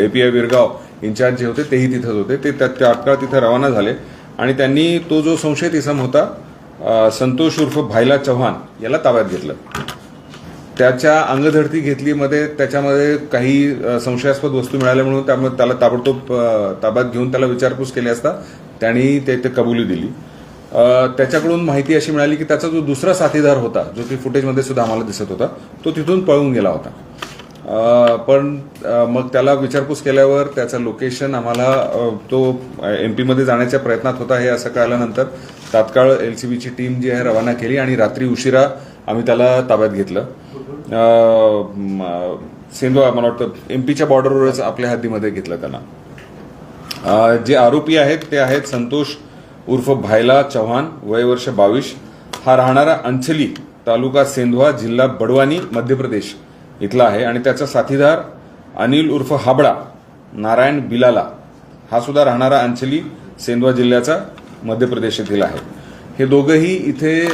API Virgaon in-charge जे होते तेही तिथंच होते. ते त्या- तात्काळ तिथं रवाना झाले. आणि त्यांनी तो जो संशयित इसम होता संतोष उर्फ भायला चव्हाण याला ताब्यात घेतलं. त्याच्या अंगधडती घेतली मध्ये त्याच्यामध्ये काही संशयास्पद वस्तू मिळाल्या म्हणून त्यामुळे त्याला ताबडतोब ताब्यात घेऊन त्याला विचारपूस केली असता त्यांनी ते ते कबुली दिली. त्याच्याकडून माहिती अशी मिळाली की त्याचा जो दुसरा साथीदार होता जो की फुटेजमध्ये सुद्धा आम्हाला दिसत होता तो तिथून पळून गेला होता. पण मग त्याला विचारपूस केल्यावर त्याचं लोकेशन आम्हाला तो एम पीमध्ये जाण्याच्या प्रयत्नात होता हे असं कळल्यानंतर तात्काळ एलसीबीची टीम जी आहे रवाना केली आणि रात्री उशिरा आम्ही त्याला ताब्यात घेतलं. अ, सेंदवा मला वाटतं एम पीच्या बॉर्डरवरच आपल्या हद्दीमध्ये घेतलं त्यांना. जे आरोपी आहेत ते आहेत संतोष उर्फ भायला चव्हाण वय वर्ष बावीस. हा राहणारा अंचली तालुका सेंधवा जिल्हा बडवानी मध्य प्रदेश. इथला आहे. आणि त्याचा साथीदार अनिल उर्फ हाबडा नारायण बिलाला. हा सुद्धा राहणारा अंचली सेंदवा जिल्ह्याचा मध्य प्रदेश येथील आहे. हे दोघंही इथे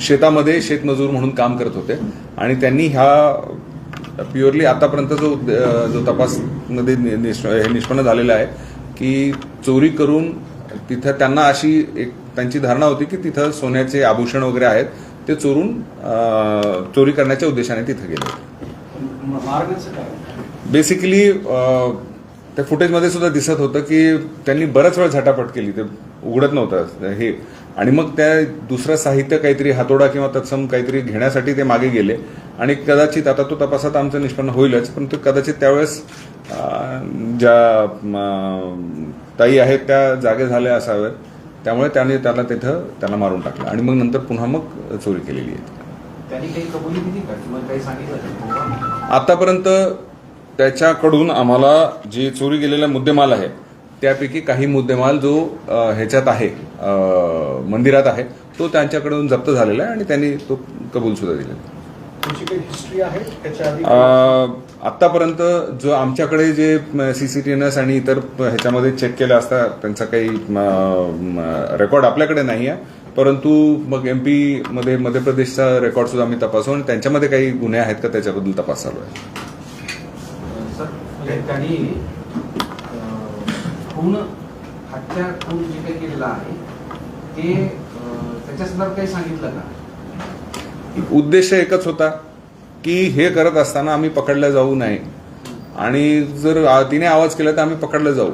शेतामध्ये शेतमजूर म्हणून काम करत होते. आणि त्यांनी ह्या प्युअरली आतापर्यंत जो जो तपासमध्ये नि- निष्- हे निष्पन्न झालेलं आहे की चोरी करून तिथं त्यांना अशी एक त्यांची धारणा होती की तिथं सोन्याचे आभूषण वगैरे आहेत. ते चोरून चोरी करण्याच्या उद्देशाने तिथं गेले बेसिकली त्या फुटेजमध्ये सुद्धा दिसत होतं की त्यांनी बराच वेळ झटापट केली ते उघडत नव्हतं हे. आणि मग त्या दुसरं साहित्य काहीतरी हातोडा किंवा तत्सम काहीतरी घेण्यासाठी ते मागे गेले. आणि कदाचित आता तो तपासात आमचं निष्पन्न होईलच पण तो कदाचित त्यावेळेस ज्या ताई आहेत त्या जागे झाल्या असाव्यात. त्यामुळे त्याने त्याला तिथं त्याला मारून टाकलं आणि मग नंतर पुन्हा मग चोरी केलेली आहे? आतापर्यंत त्याच्याकडून आम्हाला जी चोरी गेलेला मुद्देमाल आहे त्यापैकी काही मुद्देमाल जो ह्याच्यात आहे मंदिरात आहे तो त्यांच्याकडून जप्त झालेला आहे आणि त्यांनी तो कबूल सुद्धा दिलेला आहे. आतापर्यंत जो आमच्याकडे जे सीसीटीएनएस आणि इतर ह्याच्यामध्ये चेक केलं असता त्यांचा काही रेकॉर्ड आपल्याकडे नाही आहे. परंतु मग एमपी मध्ये मध्य प्रदेशचा रेकॉर्ड सुद्धा आम्ही तपासू आणि त्यांच्यामध्ये काही गुन्हे आहेत का त्याच्याबद्दल तपास चालू आहे उद्देश एकच होता की हे करत असताना आम्ही पकडल्या जाऊ नये. आणि जर तिने आवाज केला तर आम्ही पकडलं जाऊ.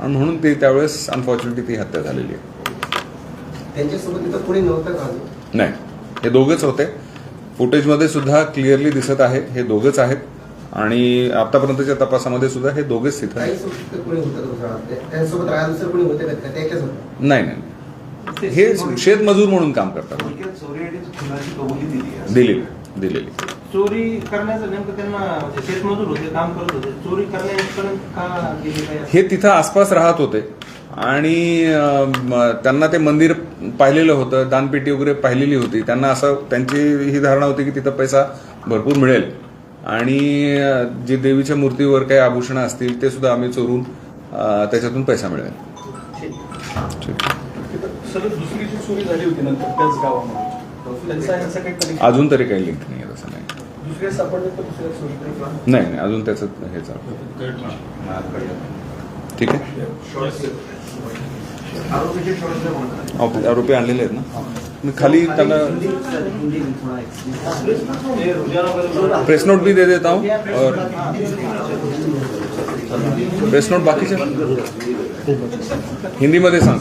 आणि म्हणून ते त्यावेळेस अनफॉर्च्युनेटली ती हत्या झालेली आहे. नाही. हे दोघंच होते. फुटेजमध्ये सुद्धा क्लिअरली दिसत आहे. हे दोघंच आहेत. आणि आतापर्यंतच्या तपासामध्ये सुद्धा हे दोघेच तिथं नाही नाही. हे शेतमजूर म्हणून काम करतात. दिलेली दिलेली. चोरी करण्याचं नेमकं त्यांना म्हणजे शेतमजूर होते काम करत होते. चोरी करण्यापर्यंत हे तिथं आसपास राहत होते. आणि त्यांना ते मंदिर पाहिलेलं होतं दानपेटी वगैरे पाहिलेली होती. त्यांना असं त्यांची ही धारणा होती की तिथं पैसा भरपूर मिळेल. आणि जे देवीच्या मूर्तीवर काही आभूषणं असतील ते सुद्धा आम्ही चोरून त्याच्यातून पैसा मिळेल ठीक. तिथं सलग दुसरी जी चोरी झाली होती नंतर त्याच गावामध्ये. त्यांचा यांचा काही कधी अजून तरी काही लिंक नाही तसं नाही. दुसऱ्या सापडले तर दुसऱ्या चोरी तरी नाही नाही अजून त्याचं हे चालू. ठीक आहे. आरोपी आणलेले आहेत ना? मी खाली त्याला ते रुजन वगैरे प्रेस नोट भी दे देता हूँ और प्रेस नोट बाकीचे हिंदीमध्ये सांग